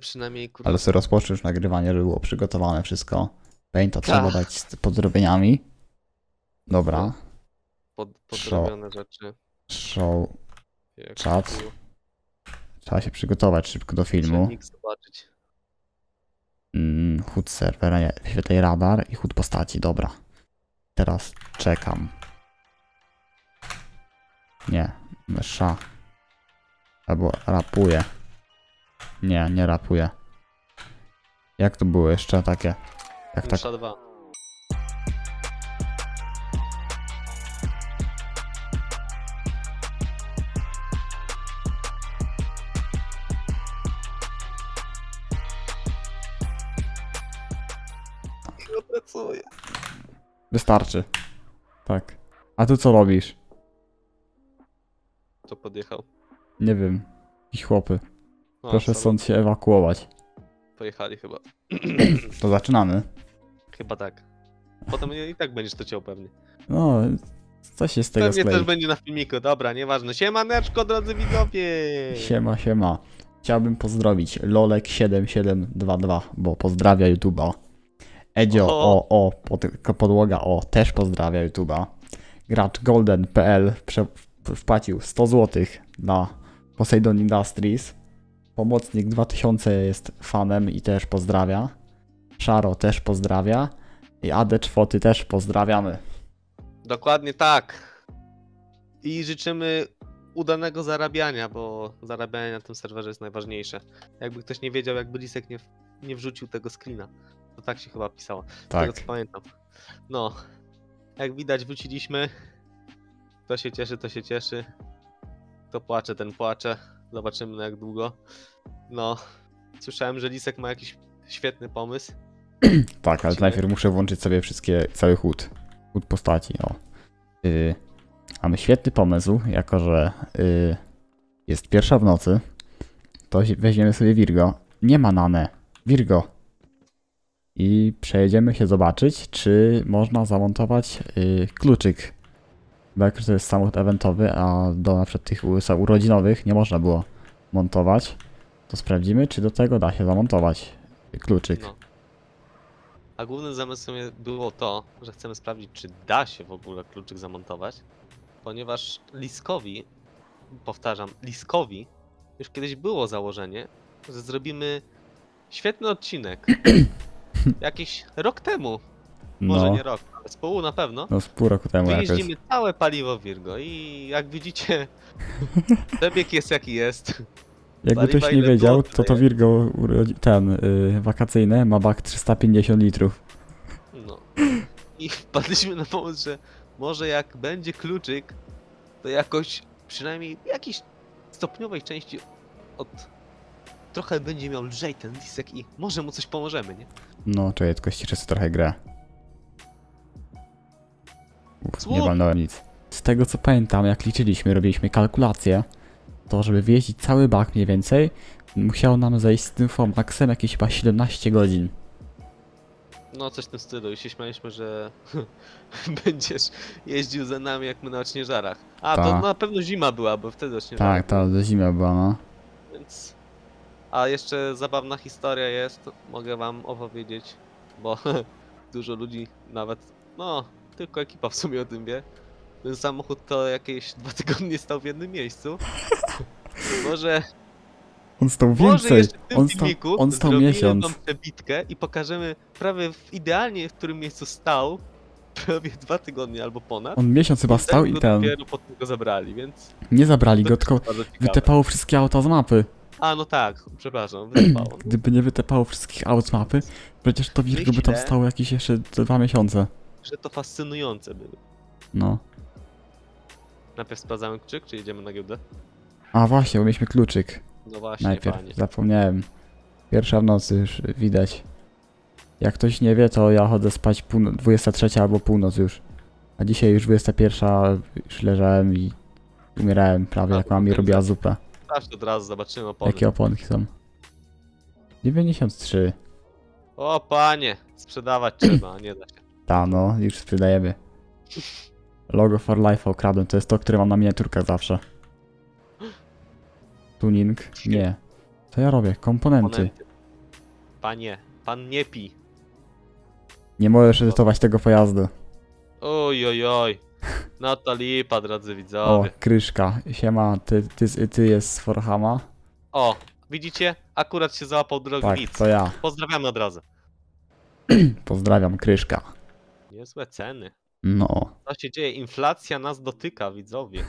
przynajmniej. Ale sobie rozpoczął już nagrywanie, żeby było przygotowane wszystko. Painta Tak. trzeba dać z podrobieniami. Dobra. No. Pod, podrobione rzeczy. Show. Jak Czat. tu Trzeba się przygotować szybko do filmu. Zobaczyć. Mm, HUD serwera, nie. Wyświetlaj radar i HUD postaci, dobra. Teraz czekam. Nie. Mysza. Albo rapuje. Nie, nie rapuje. Jak to było jeszcze takie? Jak tak? Mysza 2. Pracuję. Wystarczy. Tak. A ty co robisz? To podjechał. Nie wiem. I chłopy. O, Proszę stąd się ewakuować. Pojechali chyba. To zaczynamy. Chyba tak. Potem i tak będziesz to ciął pewnie. No, co się z tego Pewnie sklei? też będzie na filmiku, dobra, nieważne. Siemaneczko, drodzy widzowie! Siema, siema. Chciałbym pozdrowić Lolek7722, bo pozdrawia YouTube'a. Edzio, Oho. o, o, pod, podłoga, o, też pozdrawia YouTube'a. Gracz Golden.pl prze- wpłacił 100 zł na Poseidon Industries. Pomocnik 2000 jest fanem i też pozdrawia. Szaro też pozdrawia. I Ade Czwoty też pozdrawiamy. Dokładnie tak. I życzymy udanego zarabiania, bo zarabianie na tym serwerze jest najważniejsze. Jakby ktoś nie wiedział, jakby Lisek nie, nie wrzucił tego screena. To tak się chyba pisało. Z Tak. tego co pamiętam. No. Jak widać wróciliśmy. Kto się cieszy, to się cieszy. Kto płacze, ten płacze. Zobaczymy na jak długo. No. Słyszałem, że Lisek ma jakiś świetny pomysł. Tak, ale najpierw muszę włączyć sobie wszystkie, cały chód. Chód postaci, o. Yy, mamy świetny pomysł, jako że yy, jest pierwsza w nocy, to weźmiemy sobie Virgo. Nie ma Nane. Virgo. I przejedziemy się zobaczyć, czy można zamontować yy, kluczyk. Bo jak to jest samochód eventowy, a do na przykład tych urodzinowych nie można było montować, to sprawdzimy, czy do tego da się zamontować kluczyk. No. A głównym zamysłem je- było to, że chcemy sprawdzić, czy da się w ogóle kluczyk zamontować, ponieważ Liskowi, powtarzam, Liskowi już kiedyś było założenie, że zrobimy świetny odcinek. Jakiś rok temu, może No. nie rok, ale z pół na pewno. No z pół roku temu jakoś. Wyjeździmy całe paliwo Virgo i jak widzicie, przebieg jest jaki jest. Jakby paliwa ktoś nie ile wiedział, to tyle to jest. Virgo urodzi- ten y, wakacyjne ma bak 350 litrów. No. I wpadliśmy na pomysł, że może jak będzie kluczyk, to jakoś przynajmniej w jakiejś stopniowej części od trochę będzie miał lżej ten disek i może mu coś pomożemy, nie? No, czekaj, tylko ściszę sobie trochę grę. Nie walnąłem nic. Z tego co pamiętam, jak liczyliśmy, robiliśmy kalkulację, to żeby wjeździć cały bak mniej więcej, musiało nam zejść z tym Fomaxem jakieś chyba 17 godzin. No coś w tym stylu i się śmialiśmy, że będziesz jeździł za nami jak my na odśnieżarach. A, to Tak. na pewno zima była, bo wtedy odśnieżarek Tak, ta do zima była, no. Więc. A jeszcze zabawna historia jest, mogę wam opowiedzieć, bo dużo ludzi nawet, no, tylko ekipa w sumie o tym wie. Ten samochód to jakieś dwa tygodnie stał w jednym miejscu. Może, On stał może więcej. jeszcze w tym On stał, filmiku on stał zrobimy miesiąc. wam przebitkę i pokażemy prawie w idealnie w którym miejscu stał prawie dwa tygodnie albo ponad. On miesiąc chyba stał i ten. dopiero potem go zabrali, więc Nie zabrali go, tylko bardzo ciekawe. wytepało wszystkie auta z mapy. A no tak, przepraszam, wypało. Gdyby nie wytepało wszystkich aut z mapy, przecież to Virgo by tam Myślę- stało jakieś jeszcze dwa miesiące. Że to fascynujące było. No. Najpierw sprawdzamy kluczyk, czy jedziemy na giełdę? A właśnie, bo mieliśmy kluczyk. No właśnie, Najpierw, panie. zapomniałem. Pierwsza w nocy już widać. Jak ktoś nie wie, to ja chodzę spać półno- 23 albo północ już. A dzisiaj już 21 już leżałem i umierałem prawie A, jak mama mi potem robiła zupę. Sprawdź od razu, zobaczymy opony. Jakie oponki są? 93. O panie, sprzedawać trzeba, nie da się. Ta no, już sprzedajemy. Logo for life okradłem, to jest to, które mam na miniaturkach zawsze. Tuning? Nie. Co ja robię? Komponenty. Komponenty. Panie, pan nie pi. Nie możesz edytować tego pojazdu. Oj, oj, oj. No to lipa, drodzy O, widzowie. kryszka. Siema, ty, ty, ty jest z Forhama? O, widzicie? Akurat się załapał drogi Tak, widz. to ja. Pozdrawiamy od razu. Pozdrawiam, kryszka. Niezłe ceny. No, Co się dzieje? Inflacja nas dotyka, widzowie.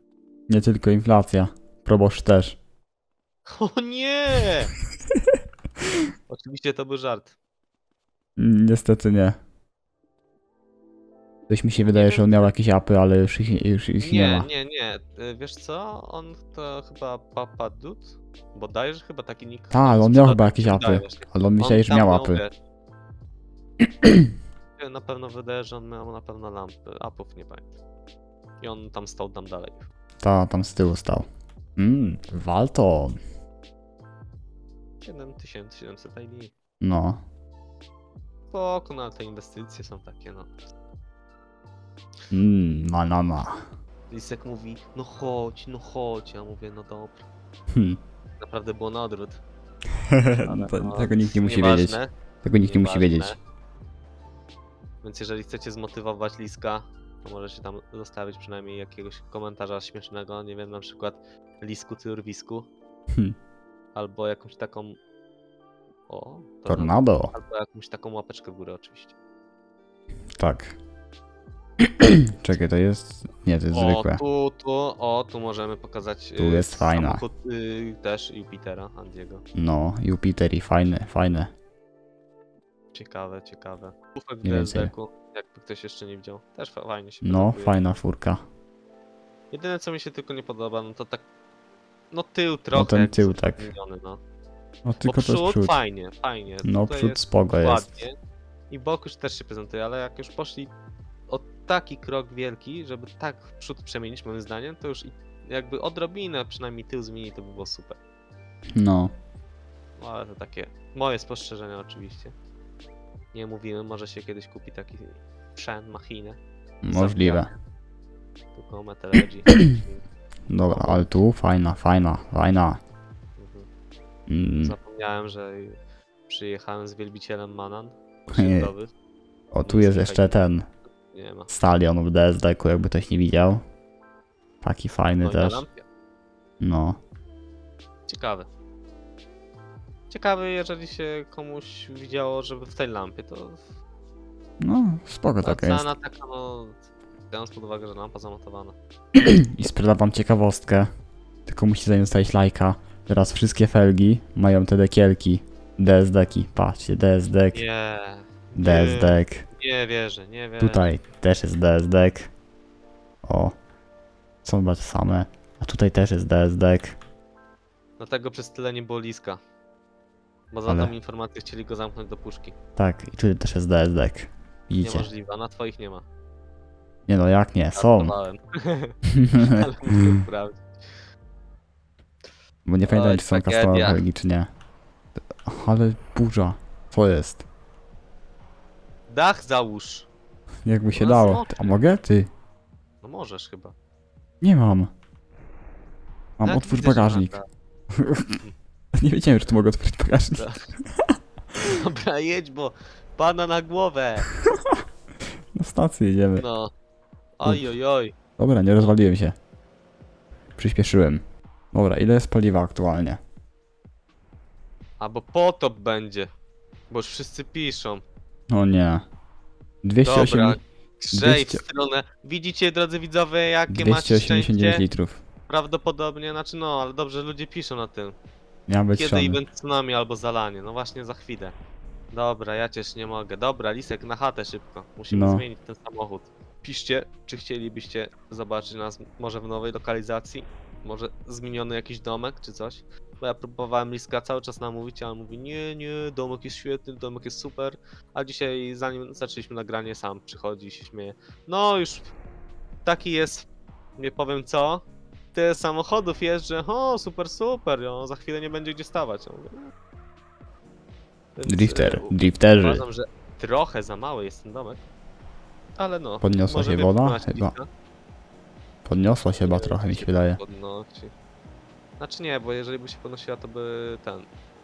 nie tylko inflacja. Proboszcz też. O nie! Oczywiście to był żart. Niestety nie. Coś mi się wydaje, że on miał jakieś apy, ale już ich, już ich nie, Nie, ma. nie, nie. Y, Wiesz co? On to chyba Papa Dud? Bodajże chyba taki nick. Tak, on miał chyba jakieś wydaje apy. mi się. Ale on myślał, On że tam miał apy. wiesz. Na pewno wydaje, że on miał na pewno lampy. Apów nie pamiętam. I on tam stał tam dalej. Ta, tam z tyłu stał. Mmm, Walton. 7700 ID. No. Spoko, no ale te inwestycje są takie, no. Mmm, banana. Lisek mówi, no chodź, no chodź. Ja mówię, no dobra. Hmm. Naprawdę było na odwrót. Ale To, no, tego nikt nie musi wiedzieć. Tego nikt nie musi wiedzieć. Więc jeżeli chcecie zmotywować Liska, to możecie tam zostawić przynajmniej jakiegoś komentarza śmiesznego, nie wiem, na przykład Lisku ty urwisku, Hmm. albo jakąś taką... O, Tornado. Albo jakąś taką łapeczkę w górę oczywiście. Tak. Czekaj, to jest... Nie, to jest O, zwykłe. tu, tu, o, tu możemy pokazać Tu y, jest fajna. samochód y, też Jupitera, Andiego. No, Jupiter i fajne, fajne. Ciekawe, ciekawe. Ufek w Nie więcej. DSD-ku, jakby ktoś jeszcze nie widział. Też fa- fajnie się No, prezentuje. fajna furka. Jedyne co mi się tylko nie podoba, no to tak. No tył trochę. ten jak tył jest tak. zmieniony, no. No Bo tylko to jest przód, przód. fajnie, fajnie. No, Tutaj przód jest spoko jest. ładnie. I bok już też się prezentuje, ale jak już poszli o taki krok wielki, żeby tak przód przemienić moim zdaniem, to już i- jakby odrobinę przynajmniej tył zmienić, to by było super. No. No ale to takie moje spostrzeżenia oczywiście. Nie mówimy, może się kiedyś kupi taki sprzęt, machinę, Możliwe. tylko Metallurgy. Dobra, ale tu fajna, fajna, fajna. Mhm. Mm. Zapomniałem, że przyjechałem z wielbicielem Manan. Osiedlowy. O, tu jest jeszcze ten Nie ma. stadion w DSD-ku, jakby ktoś nie widział. Taki fajny No też. No. Ciekawy. Ciekawy, jeżeli się komuś widziało, żeby w tej lampie, to No, spoko ta taka jest. cena taka, no, biorąc pod uwagę, że lampa zamontowana. I sprzedam wam ciekawostkę. Tylko musicie zanim zostawić lajka. Teraz wszystkie felgi mają te dekielki. DSD-ki. Patrzcie, DSD, Nie, DSD. nie wierzę, nie wierzę. Tutaj też jest DSD. O. Są te same. A tutaj też jest DSD. Dlatego przez tyle nie było liska. Bo za Ale- tą informację chcieli go zamknąć do puszki. Tak, i tutaj też jest DSD. Widzicie? Niemożliwe, a na twoich nie ma. Nie no, jak nie? Są. Żartowałem. Ale muszę sprawdzić. Bo nie pamiętam, Oj, czy są tragedia. czy nie. Ale burza. Co jest? Dach załóż. Jakby się No, dało. A mogę? Ty. No możesz chyba. Nie mam. Mam, Tak, otwórz widzę, że bagażnik. Nie wiedziałem, że tu mogę otworzyć bagażnik. Dobra, jedź, bo pana na głowę. Na stację jedziemy. No. Oj, oj, oj. Dobra, nie rozwaliłem się. Przyspieszyłem. Dobra, ile jest paliwa aktualnie? Albo potop będzie. Bo już wszyscy piszą. O nie. 208, Dobra, grzej w 200 stronę. Widzicie, drodzy widzowie, jakie macie 289 szczęście? litrów. Prawdopodobnie, znaczy no, ale dobrze ludzie piszą na tym. Miał być Kiedy event tsunami albo zalanie? No właśnie za chwilę. Dobra, ja też nie mogę. Dobra, Lisek na chatę szybko. Musimy No. zmienić ten samochód. Piszcie, czy chcielibyście zobaczyć nas może w nowej lokalizacji? Może zmieniony jakiś domek czy coś? Bo ja próbowałem Liska cały czas namówić, a on mówi nie, nie, domek jest świetny, domek jest super. A dzisiaj zanim zaczęliśmy nagranie sam przychodzi i się śmieje. No już taki jest, nie powiem co. Tyle samochodów jeżdżę, o super, super, no, za chwilę nie będzie gdzie stawać. Ja mówię, no. Więc, Drifter, e, u- drifterzy. Uważam, że trochę za mały jest ten domek. Ale no. Podniosła się woda? Chyba. Podniosła się chyba trochę, mi się wydaje. Podnosi. Znaczy nie, bo jeżeli by się podnosiła, to by ten.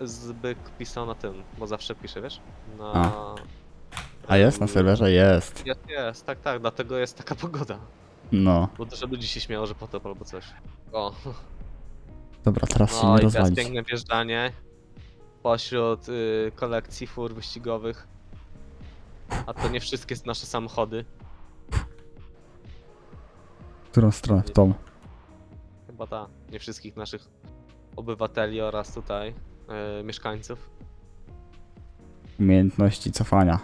zbyt pisał na tym, bo zawsze pisze, wiesz? Na... A. A jest na serwerze? Jest. Jest, jest, tak, tak, dlatego jest taka pogoda. No. Bo dużo ludzi się śmiało, że potop albo coś. O, Dobra, teraz się no nie i teraz rozwalić. piękne wjeżdżanie pośród y, kolekcji fur wyścigowych. A to nie wszystkie nasze samochody. W którą stronę? W tą. Chyba ta, nie wszystkich naszych obywateli oraz tutaj y, mieszkańców. Umiejętności cofania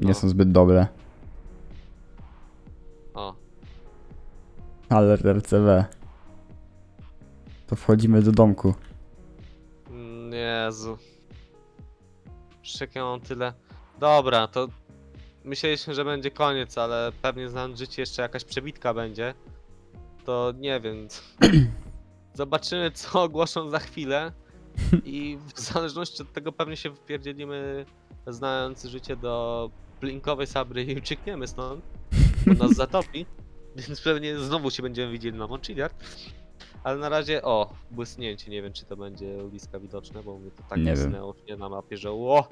No, nie są zbyt dobre. Ale RCW. To wchodzimy do domku. Mm, Jezu. Mam tyle. Dobra, to myśleliśmy, że będzie koniec, ale pewnie znając życie jeszcze jakaś przebitka będzie. To nie wiem. Zobaczymy co ogłoszą za chwilę. I w zależności od tego pewnie się wpierdzielimy znając życie do blinkowej sabry i uciekniemy stąd. Bo nas zatopi. Więc pewnie znowu się będziemy widzieli na Montchiliard. Ale na razie, o, błysnięcie, nie wiem czy to będzie bliska widoczne, bo mnie to tak Nie błysnęło nie na mapie, że ło,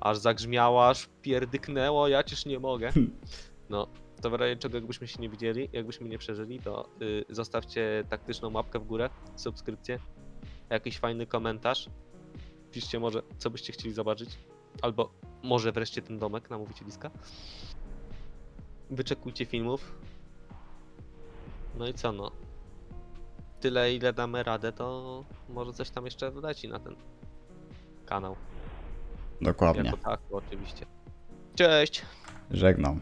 aż zagrzmiało, aż pierdyknęło, ja ciż nie mogę. No, to w razie czego jakbyśmy się nie widzieli, jakbyśmy nie przeżyli, to y, zostawcie taktyczną łapkę w górę, subskrypcję, jakiś fajny komentarz. Piszcie może, co byście chcieli zobaczyć, albo może wreszcie ten domek na mówicieliska. Wyczekujcie filmów. No i co no? Tyle ile damy radę, to może coś tam jeszcze wleci na ten kanał. Dokładnie. Jako tak, oczywiście. Cześć! Żegnam.